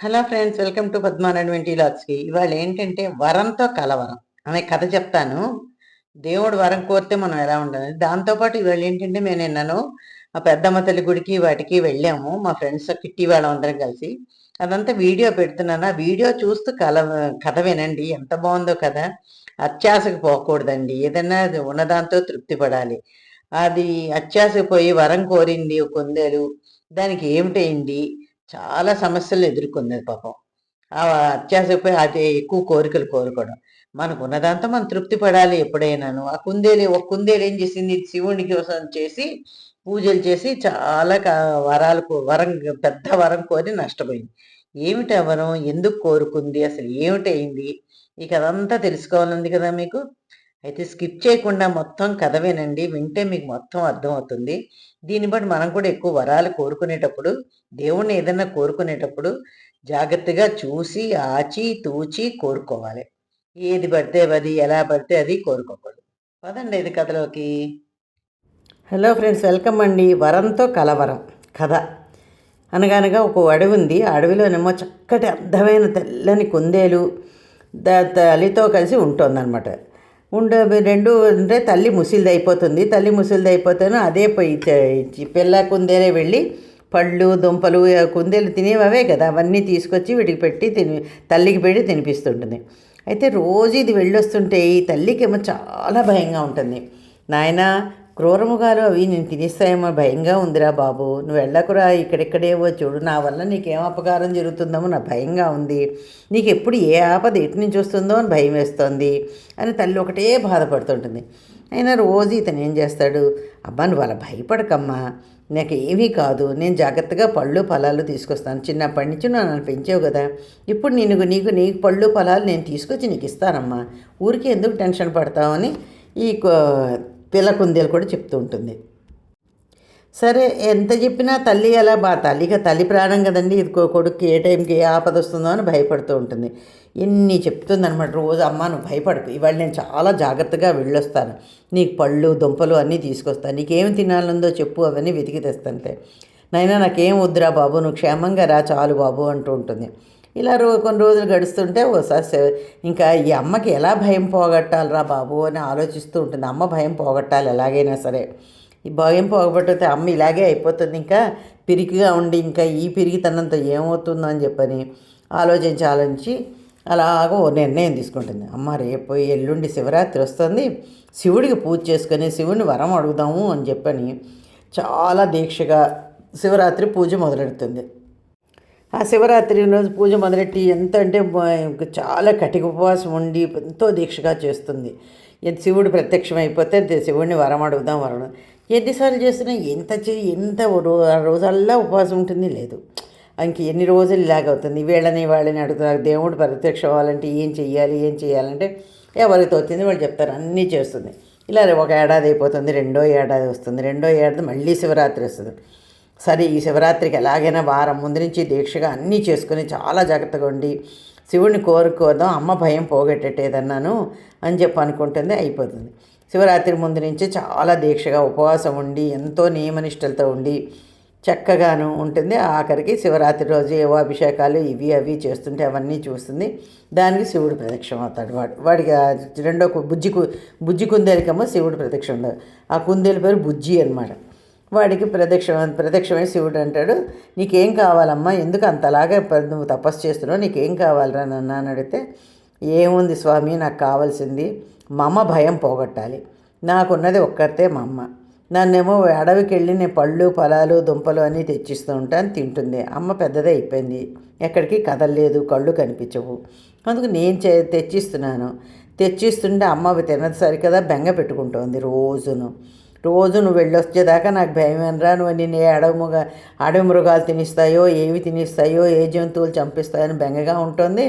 Hello friends welcome to పద్మారాయణ వెంటీ లాక్స్కి ఇవాళ ఏంటంటే వరంతో కలవరం. అనే కథ చెప్తాను. దేవుడు వరం కోరితే మనం ఎలా ఉండాలి? దాంతోపాటు ఇవాళ ఏంటంటే మేము నిన్నను ఆ పెద్దమ్మ తల్లి గుడికి వాటికి వెళ్ళాము. మా ఫ్రెండ్స్ కిట్టి వాళ్ళం అందరం కలిసి. అదంతా వీడియో పెడుతున్నాను. ఆ వీడియో చూస్తూ కల కథ వినండి. ఎంత బాగుందో కదా అత్యాసకు పోకూడదండి. ఏదైనా అది ఉన్నదాంతో తృప్తి పడాలి అది అత్యాసకు పోయి వరం కోరింది కుందేలు దానికి ఏమిటైంది చాలా సమస్యలు ఎదుర్కొన్నది పాపం. ఆ అత్యాసపై అది ఎక్కువ కోరికలు కోరుకోవడం. మనకు ఉన్నదంతా మనం తృప్తి పడాలి ఎప్పుడైనాను. ఆ కుందేలు ఒక కుందేలు ఏం చేసింది? శివుని కోసం చేసి పూజలు చేసి చాలా వరాలు వరం పెద్ద వరం కోరి నష్టపోయింది. ఏమిటి వరం? ఎందుకు కోరుకుంది? అసలు ఏమిటైంది ఈ కథ తెలుసుకోవాలంది కదా మీకు? అయితే స్కిప్ చేయకుండా మొత్తం కథ వినండి వింటే మీకు మొత్తం అర్థమవుతుంది. దీన్ని బట్టి మనం కూడా ఎక్కువ వరాలు కోరుకునేటప్పుడు దేవుణ్ణి ఏదైనా కోరుకునేటప్పుడు జాగ్రత్తగా చూసి ఆచి తూచి కోరుకోవాలి. ఏది పడితే అది ఎలా పడితే అది కోరుకోకూడదు. పదండి ఇది కథలోకి. హలో ఫ్రెండ్స్ వెల్కమ్ అండి. వరంతో కలవరం కథ. అనగనగా ఒక అడవి ఉంది. ఆ అడవిలోనేమో చక్కటి అర్థమైన తెల్లని కుందేలు దా తల్లితో కలిసి ఉంటుందన్నమాట ఉండే రెండు అంటే తల్లి ముసిలిది అయిపోతుంది తల్లి ముసిలిది అయిపోతేనే అదే పోయి పిల్ల కుందేలే వెళ్ళి పళ్ళు దుంపలు కుందేలు తినేవే కదా. అవన్నీ తీసుకొచ్చి వీడికి పెట్టి తిని తల్లికి పెట్టి తినిపిస్తుంటుంది. అయితే రోజు ఇది వెళ్ళొస్తుంటే ఈ తల్లికేమో చాలా భయంగా ఉంటుంది. నాయనా క్రూరముగాలు అవి నేను తినేస్తాయేమో భయంగా ఉందిరా బాబు. నువ్వు వెళ్ళకురా ఇక్కడెక్కడేవో చూడు. నా వల్ల నీకేం అపకారం జరుగుతుందేమో నా భయంగా ఉంది. నీకు ఎప్పుడు ఏ ఆపద ఎటు నుంచి వస్తుందో అని భయం వేస్తోంది అని తల్లి ఒకటే బాధపడుతుంటుంది. అయినా రోజు ఇతను ఏం చేస్తాడు? అబ్బా నువ్వు అలా భయపడకమ్మా. నాకు ఏమీ కాదు. నేను జాగ్రత్తగా పళ్ళు ఫలాలు తీసుకొస్తాను. చిన్నప్పటి నుంచి నన్ను పెంచావు కదా. ఇప్పుడు నేను నీకు నీకు పళ్ళు ఫలాలు నేను తీసుకొచ్చి నీకు ఇస్తానమ్మా. ఊరికి ఎందుకు టెన్షన్ పడతావని ఈ కొ- పిల్ల కుందేలు కూడా చెప్తూ ఉంటుంది. సరే ఎంత చెప్పినా తల్లి అలా బా తల్లిగా తల్లి ప్రాణం కదండి. ఇది కొ- ఏ టైంకి ఏ ఆపద వస్తుందో అని భయపడుతూ ఉంటుంది. ఎన్ని చెప్తుందనమాట రోజు. అమ్మ నువ్వు భయపడకు. ఇవాళ నేను చాలా జాగ్రత్తగా వెళ్ళొస్తాను. నీకు పళ్ళు దుంపలు అన్నీ తీసుకొస్తాను నీకేం తినాలందో చెప్పు. అవన్నీ వెతికి తెస్తాంతే నైనా నాకేం వద్దురా బాబు. నువ్వు క్షేమంగా రా చాలు బాబు అంటూ ఉంటుంది. ఇలా రో కొన్ని రోజులు గడుస్తుంటే ఓసారి ఇంకా ఈ అమ్మకి ఎలా భయం పోగొట్టాలిరా బాబు అని ఆలోచిస్తూ ఉంటుంది. అమ్మ భయం పోగొట్టాలి ఎలాగైనా సరే. ఈ భయం పోగొట్టితే అమ్మ ఇలాగే అయిపోతుంది. ఇంకా పిరికిగా ఉండి ఇంకా ఈ పిరిగితనంతో ఏమవుతుందో అని చెప్పని ఆలోచించి ఆలోచించి అలాగ ఓ నిర్ణయం తీసుకుంటుంది. అమ్మ రేపు ఎల్లుండి శివరాత్రి వస్తుంది. శివుడికి పూజ చేసుకొని శివుని వరం అడుగుదాము అని చెప్పని చాలా దీక్షగా శివరాత్రి పూజ మొదలెడుతుంది. ఆ శివరాత్రి రోజు పూజ మొదలెట్టి ఎంత అంటే చాలా కటిక ఉపవాసం ఉండి ఎంతో దీక్షగా చేస్తుంది. శివుడు ప్రత్యక్షం అయిపోతే శివుడిని వరం అడుగుదాం వరం ఎన్నిసార్లు చేస్తున్నా ఎంత చే ఎంత ఆ రోజల్లా ఉపవాసం ఉంటుంది లేదు. ఇంక ఎన్ని రోజులు ఇలాగవుతుంది వీళ్ళని వాళ్ళని అడుగుతారు దేవుడు ప్రత్యక్షం అవ్వాలంటే ఏం చెయ్యాలి ఏం చేయాలంటే ఎవరికి తోచింది వాళ్ళు చెప్తారు అన్నీ చేస్తుంది. ఇలా ఒక ఏడాది అయిపోతుంది రెండో ఏడాది వస్తుంది రెండో ఏడాది మళ్ళీ శివరాత్రి వస్తుంది. సరే ఈ శివరాత్రికి ఎలాగైనా వారం ముందు నుంచి దీక్షగా అన్నీ చేసుకుని చాలా జాగ్రత్తగా ఉండి శివుడిని కోరుకోదాం అమ్మ భయం పోగొట్టేటేదన్నాను అని చెప్పి అనుకుంటుంది అయిపోతుంది. శివరాత్రి ముందు నుంచి చాలా దీక్షగా ఉపవాసం ఉండి ఎంతో నియమనిష్టలతో ఉండి చక్కగాను ఉంటుంది. ఆఖరికి శివరాత్రి రోజు ఏవో అభిషేకాలు ఇవి అవి చేస్తుంటే అవన్నీ చూస్తుంది. దానికి శివుడు ప్రత్యక్షం అవుతాడు. వాడు వాడికి రెండో బుజ్జి బుజ్జి కుందేలికమ్మ శివుడు ప్రత్యక్షం ఉండదు. ఆ కుందేలు పేరు బుజ్జి అనమాట వాడికి ప్రదక్షిణ ప్రదక్షిణమై శివుడు అంటాడు. నీకేం కావాలమ్మా? ఎందుకు అంతలాగా నువ్వు తపస్సు చేస్తున్నావు? నీకేం కావాలరా నన్ను అని అడిగితే ఏముంది స్వామి? నాకు కావాల్సింది మా అమ్మ భయం పోగొట్టాలి. నాకున్నది ఒక్కరితే మా అమ్మ నన్నేమో అడవికి వెళ్ళి నేను పళ్ళు ఫలాలు దుంపలు అన్నీ తెచ్చిస్తూ ఉంటాను తింటుంది. అమ్మ పెద్దదే అయిపోయింది. ఎక్కడికి కదలలేదు కళ్ళు కనిపించవు. అందుకు నేను చే తెచ్చిస్తున్నాను. తెచ్చిస్తుంటే అమ్మ అవి తినదు సరికదా? బెంగ పెట్టుకుంటోంది రోజును. రోజు నువ్వు వెళ్ళొచ్చేదాకా నాకు భయమేనరా నువ్వు నేను ఏ అడవి మృగ అడవి మృగాలు తినిస్తాయో ఏవి తినిస్తాయో ఏ జంతువులు చంపిస్తాయో అని బెంగగా ఉంటుంది.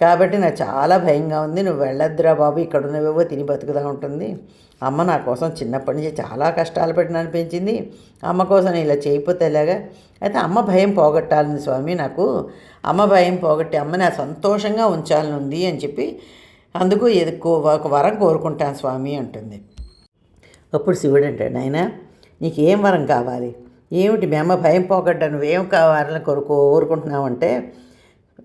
కాబట్టి నాకు చాలా భయంగా ఉంది. నువ్వు వెళ్ళొద్దురా బాబు ఇక్కడ ఉన్నవేవో తిని బతుకుదా ఉంటుంది. అమ్మ నా కోసం చిన్నప్పటి నుంచి చాలా కష్టాలు పెట్టిన అనిపించింది. అమ్మ కోసం నేను ఇలా చేయకపోతే ఇలాగా అయితే అమ్మ భయం పోగొట్టాలని స్వామి నాకు. అమ్మ భయం పోగొట్టి అమ్మని సంతోషంగా ఉంచాలని ఉంది అని చెప్పి అందుకు ఇది ఒక వరం కోరుకుంటాను స్వామి అంటుంది. అప్పుడు శివుడు అంటాడు ఆయన నీకు ఏం వరం కావాలి? ఏమిటి మేమ భయం పోగొట్ట నువ్వేం కావాలని కోరుకో కోరుకుంటున్నావంటే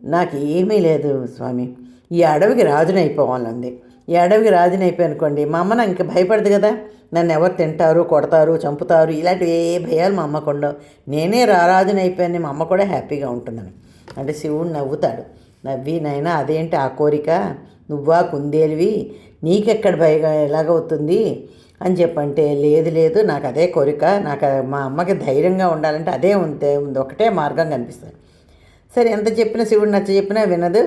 నాకు ఏమీ లేదు స్వామి. ఈ అడవికి రాజునైపోవాలంది ఈ అడవికి రాజునైపోయి మా అమ్మ నాకు ఇంకా భయపడదు కదా. నన్ను ఎవరు తింటారు కొడతారు చంపుతారు ఇలాంటివి ఏ భయాలు మా అమ్మకు ఉండవు. నేనే రారాజునైపోయాను మా అమ్మ కూడా హ్యాపీగా ఉంటుందని. అంటే శివుడు నవ్వుతాడు నవ్వి నైనా అదేంటి ఆ కోరిక? నువ్వా కుందేలివి? నీకెక్కడ భయగా ఎలాగవుతుంది? అని చెప్పంటే లేదు లేదు నాకు అదే కోరిక. నాకు మా అమ్మకి ధైర్యంగా ఉండాలంటే అదే ఉంటే ఉంది ఒకటే మార్గం కనిపిస్తుంది. సరే ఎంత చెప్పినా శివుడు నచ్చ చెప్పినా వినదు.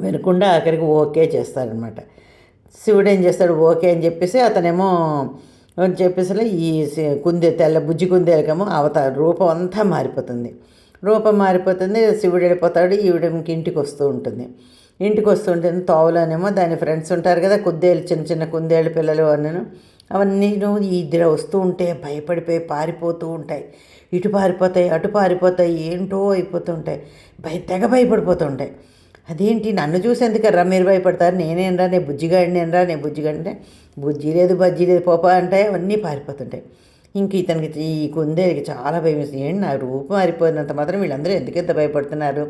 వినకుండా ఆఖరికి ఓకే చేస్తాడనమాట శివుడు ఏం చేస్తాడు? ఓకే అని చెప్పేసి అతనేమో అని చెప్పేసి ఈ కుందే తెల్ల బుజ్జి కుందేలకేమో అవతార రూపం అంతా మారిపోతుంది. రూపం మారిపోతుంది శివుడు వెళ్ళిపోతాడు ఈవిడ ఇంటికి వస్తూ ఉంటుంది. ఇంటికి వస్తుంటే తోవలోనేమో దాని ఫ్రెండ్స్ ఉంటారు కదా కుందేళ్ళు చిన్న చిన్న కుందేళ్ళు పిల్లలు అన్నను. అవన్నీ ఇద్దరు వస్తూ ఉంటే భయపడిపోయి పారిపోతూ ఉంటాయి. ఇటు పారిపోతాయి అటు పారిపోతాయి ఏంటో అయిపోతుంటాయి. భయ తెగ భయపడిపోతూ ఉంటాయి. అదేంటి నన్ను చూసి ఎందుకర్రా మీరు భయపడతారు? నేనేనరా నేను బుజ్జిగాడినేనరా నేను బుజ్జిగాడినే బుజ్జి లేదు బజ్జీ లేదు పోపా అంటే అవన్నీ పారిపోతుంటాయి. ఇంక ఇతనికి ఈ కుందేలికి చాలా భయం వేస్తుంది ఏంటి నా రూపం మారిపోయినంత మాత్రం వీళ్ళందరూ ఎందుకు భయపడుతున్నారు?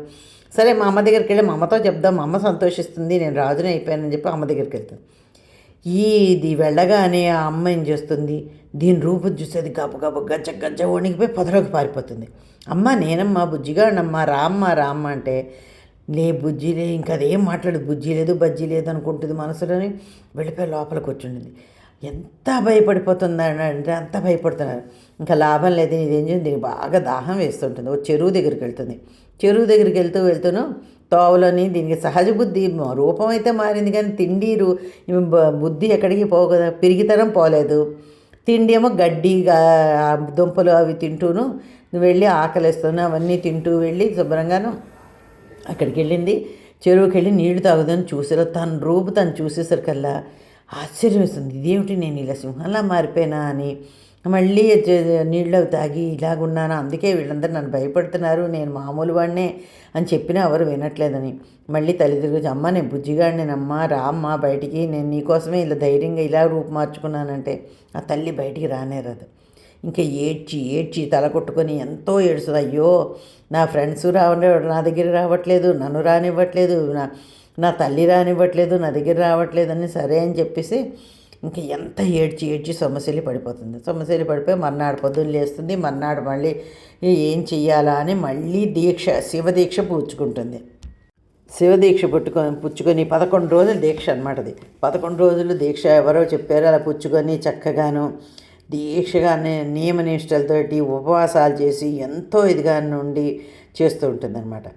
సరే మా అమ్మ దగ్గరికి వెళ్ళి మా అమ్మతో చెప్దాం మా అమ్మ సంతోషిస్తుంది నేను రాజుని అయిపోయానని చెప్పి అమ్మ దగ్గరికి వెళ్తాను. ఇది వెళ్ళగానే ఆ అమ్మ ఏం చేస్తుంది? దీని రూపు చూసేది గబ గబ గజ్జ గజ్జ వణికిపోయి పొదలోకి పారిపోతుంది. అమ్మ నేనమ్మా బుజ్జిగాడమ్మా రామ్మ రామ్మ అంటే లే బుజ్జి లే ఇంకా అదేం మాట్లాడు బుజ్జి లేదు బజ్జీ లేదు అనుకుంటుంది మనసులోని వెళ్ళిపోయి లోపలికి వచ్చిండింది ఎంత భయపడిపోతుందంటే అంటే అంత భయపడుతున్నారు ఇంకా లాభం లేదు ఇదేం చేయండి దీనికి బాగా దాహం వేస్తుంటుంది ఓ చెరువు దగ్గరికి వెళ్తుంది. చెరువు దగ్గరికి వెళ్తూ వెళ్తూను తోవలోని దీనికి సహజ బుద్ధి రూపం అయితే మారింది కానీ తిండి బ- బుద్ధి ఎక్కడికి పోవు పెరిగితరం పోలేదు. తిండి ఏమో గడ్డి దుంపలు అవి తింటూను వెళ్ళి ఆకలిస్తూను అవన్నీ తింటూ వెళ్ళి శుభ్రంగాను అక్కడికి వెళ్ళింది. చెరువుకి వెళ్ళి నీళ్ళు తాగుదని చూసారు తన రూపు తను చూసేసరికల్లా ఆశ్చర్యం వేస్తుంది ఇదేమిటి నేను ఇలా సింహంలా మారిపోయినా అని. మళ్ళీ నీళ్ళు తాగి తాగి ఇలాగున్నాను? అందుకే వీళ్ళందరూ నన్ను భయపడుతున్నారు. నేను మామూలు వాడినే అని చెప్పినా ఎవరు వినట్లేదని. మళ్ళీ తల్లిదండ్రులు అమ్మ నేను బుజ్జిగాడినేనమ్మా రామ్మా బయటికి. నేను నీకోసమే ఇలా ధైర్యంగా ఇలా రూపు మార్చుకున్నానంటే ఆ తల్లి బయటికి రానే రాదు. ఇంకా ఏడ్చి ఏడ్చి తల కొట్టుకొని ఎంతో ఏడుస్తుంది. అయ్యో నా ఫ్రెండ్స్ రావడం నా దగ్గర రావట్లేదు నన్ను రానివ్వట్లేదు నా నా తల్లి రానివ్వట్లేదు నా దగ్గర రావట్లేదని సరే అని చెప్పేసి ఇంకా ఎంత ఏడ్చి ఏడ్చి సొమ్మశీలి పడిపోతుంది. సొమ్మశీలి పడిపోయి మర్నాడు పొద్దున్న లేస్తుంది. మర్నాడు మళ్ళీ ఏం చెయ్యాలా అని మళ్ళీ దీక్ష శివ దీక్ష శివదీక్ష పుట్టుకొని పుచ్చుకొని పదకొండు రోజులు దీక్ష అనమాట అది. పదకొండు రోజులు దీక్ష ఎవరో చెప్పారో. అలా పుచ్చుకొని చక్కగాను దీక్షగానే నియమనిష్టలతోటి ఉపవాసాలు చేసి ఎంతో ఇదిగా నుండి చేస్తూ ఉంటుందన్నమాట.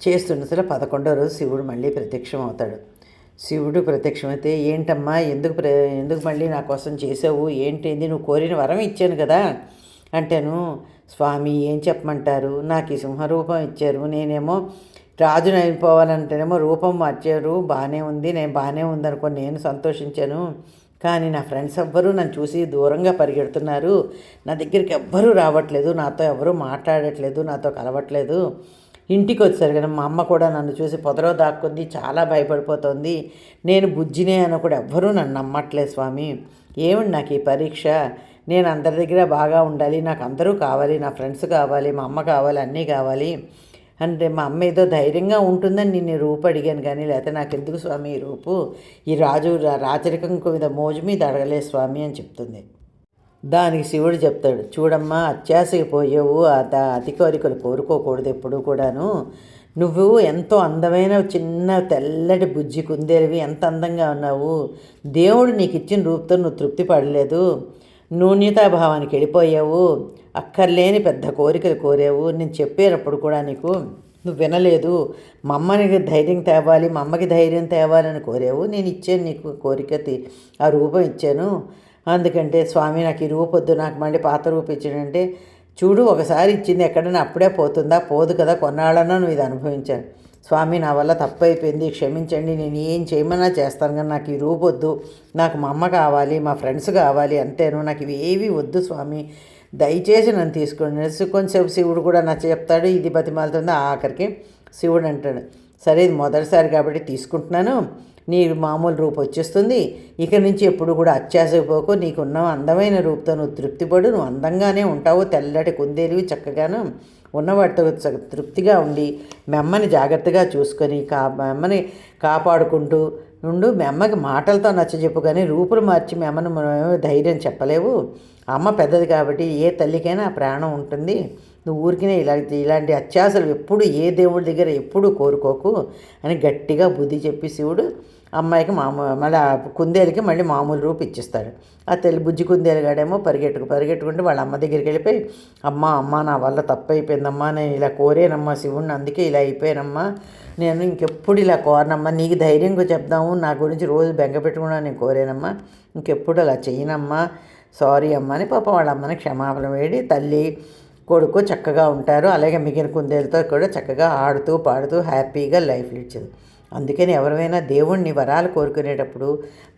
చేస్తుండే సరే పదకొండో రోజు శివుడు మళ్ళీ ప్రత్యక్షం అవుతాడు శివుడు ప్రత్యక్షమైతే ఏంటమ్మా ఎందుకు ప్ర ఎందుకు మళ్ళీ నా కోసం చేసావు? ఏంటిది? నువ్వు కోరిన వరం ఇచ్చాను కదా అంటేను. స్వామి ఏం చెప్పమంటారు? నాకు ఈ సింహరూపం ఇచ్చారు. నేనేమో రాజుని అయిపోవాలంటేనేమో రూపం మార్చారు. బాగానే ఉంది. నేను బాగానే ఉందనుకో నేను సంతోషించాను. కానీ నా ఫ్రెండ్స్ ఎవ్వరూ నన్ను చూసి దూరంగా పరిగెడుతున్నారు. నా దగ్గరికి ఎవ్వరూ రావట్లేదు. నాతో ఎవరూ మాట్లాడట్లేదు. నాతో కలవట్లేదు. ఇంటికి వచ్చారు కదా మా అమ్మ కూడా నన్ను చూసి పొదలో దాక్కుంది చాలా భయపడిపోతుంది. నేను బుజ్జినే అని కూడా ఎవ్వరూ నన్ను నమ్మట్లేదు స్వామి. ఏమిటి నాకు ఈ పరీక్ష? నేను అందరి దగ్గర బాగా ఉండాలి నాకు అందరూ కావాలి నా ఫ్రెండ్స్ కావాలి మా అమ్మ కావాలి అన్నీ కావాలి. అంటే మా అమ్మ ఏదో ధైర్యంగా ఉంటుందని నేను రూపు అడిగాను కానీ లేకపోతే నాకు ఎందుకు స్వామి ఈ రూపు? ఈ రాజు రా- రాచరికం మీద మోజు మీద అడగలే స్వామి అని చెప్తుంది. దానికి శివుడు చెప్తాడు చూడమ్మా అత్యాశకి పోయావు అత అతి కోరికలు కోరుకోకూడదు ఎప్పుడు కూడాను. నువ్వు ఎంతో అందమైన చిన్న తెల్లటి బుజ్జి కుందేలివి ఎంత అందంగా ఉన్నావు. దేవుడు నీకు ఇచ్చిన రూపంతో నువ్వు తృప్తి పడలేదు. నూన్యతాభావానికి వెళ్ళిపోయావు. అక్కర్లేని పెద్ద కోరికలు కోరావు. నేను చెప్పేటప్పుడు కూడా నీకు నువ్వు వినలేదు. మా అమ్మకి ధైర్యం తేవాలి మా అమ్మకి ధైర్యం తేవాలని కోరావు. నేను ఇచ్చాను నీకు కోరిక ఆ రూపం ఇచ్చాను. అందుకంటే స్వామి నాకు ఈ రూపొద్దు నాకు మళ్ళీ పాత రూపు ఇచ్చాడంటే చూడు ఒకసారి ఇచ్చింది ఎక్కడైనా అప్పుడే పోతుందా? పోదు కదా కొన్నాళ్ళన్నా నువ్వు ఇది అనుభవించాను స్వామి నా వల్ల తప్పు అయిపోయింది క్షమించండి నేను ఏం చేయమన్నా చేస్తాను కానీ నాకు ఈ రూపొద్దు నాకు మా అమ్మ కావాలి మా ఫ్రెండ్స్ కావాలి అంతేను నాకు ఇవి ఏవి వద్దు స్వామి. దయచేసి నన్ను తీసుకోండి. కొంచెంసేపు శివుడు కూడా నా చెప్తాడు ఇది బతిమాలుతుంది ఆఖరికి శివుడు అంటాడు. సరే ఇది మొదటిసారి కాబట్టి తీసుకుంటున్నాను. నీ మామూలు రూపు వచ్చేస్తుంది. ఇక నుంచి ఎప్పుడు కూడా అత్యాసపోకు నీకున్న అందమైన రూపుతో నువ్వు తృప్తిపడు. నువ్వు అందంగానే ఉంటావు. తెల్లటి కుందేలివి చక్కగాను ఉన్నవాటితో తృప్తిగా ఉండి మెమ్మని జాగ్రత్తగా చూసుకొని కా మెమ్మని కాపాడుకుంటూ నుండు మెమ్మకి మాటలతో నచ్చజెప్పు కానీ రూపులు మార్చి మెమ్మను మనం ధైర్యం చెప్పలేవు. అమ్మ పెద్దది కాబట్టి ఏ తల్లికైనా ప్రాణం ఉంటుంది. నువ్వు ఊరికినే ఇలా ఇలాంటి అత్యాసలు ఎప్పుడు ఏ దేవుడి దగ్గర ఎప్పుడు కోరుకోకు అని గట్టిగా బుద్ధి చెప్పి శివుడు అమ్మాయికి మామూలు మళ్ళీ ఆ కుందేలుకి మళ్ళీ మామూలు రూపు ఇచ్చిస్తాడు. ఆ తెలి బుజ్జి కుందేలు గాడేమో పరిగెట్టుకు పరిగెట్టుకుంటే వాళ్ళ అమ్మ దగ్గరికి వెళ్ళిపోయి అమ్మ అమ్మ నా వల్ల తప్పు అయిపోయిందమ్మా నేను ఇలా కోరేనమ్మా శివుణ్ణి అందుకే ఇలా అయిపోయానమ్మా. నేను ఇంకెప్పుడు ఇలా కోరనమ్మా నీకు ధైర్యంగా చెప్దాము నా గురించి రోజు బెంగ పెట్టుకున్నా నేను కోరేనమ్మా. ఇంకెప్పుడు అలా చేయనమ్మా సారీ అమ్మ అని పాప వాళ్ళ అమ్మని క్షమాపణ వేడి తల్లి కొడుకు చక్కగా ఉంటారు. అలాగే మిగిలిన కుందేలతో కూడా చక్కగా ఆడుతూ పాడుతూ హ్యాపీగా లైఫ్ ఇచ్చేది అందుకని ఎవరైనా దేవుణ్ణి వరాలు కోరుకునేటప్పుడు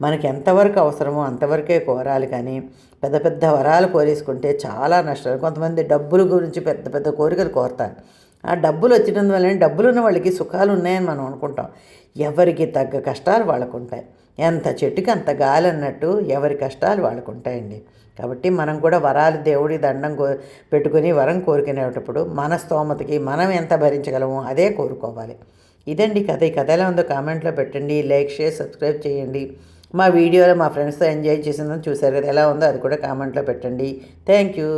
మనకి ఎంతవరకు అవసరమో అంతవరకే కోరాలి కానీ పెద్ద పెద్ద వరాలు కోరేసుకుంటే చాలా నష్టాలు. కొంతమంది డబ్బుల గురించి పెద్ద పెద్ద కోరికలు కోరుతారు. ఆ డబ్బులు వచ్చినందు వల్ల డబ్బులు ఉన్న వాళ్ళకి సుఖాలు ఉన్నాయని మనం అనుకుంటాం. ఎవరికి తగ్గ కష్టాలు వాళ్ళకు ఉంటాయి ఎంత చెట్టుకి అంత గాలి అన్నట్టు ఎవరి కష్టాలు వాళ్ళకు ఉంటాయండి కాబట్టి మనం కూడా వరాలు దేవుడి దండం కో పెట్టుకుని వరం కోరుకునేటప్పుడు మన స్తోమతకి మనం ఎంత భరించగలమో అదే కోరుకోవాలి. ఇదండి కథ. ఈ కథ ఎలా ఉందో కామెంట్లో పెట్టండి లైక్ షేర్ సబ్స్క్రైబ్ చేయండి. మా వీడియోలో మా ఫ్రెండ్స్తో ఎంజాయ్ చేసిందని చూసారు కదా ఎలా ఉందో అది కూడా కామెంట్లో పెట్టండి. Thank you.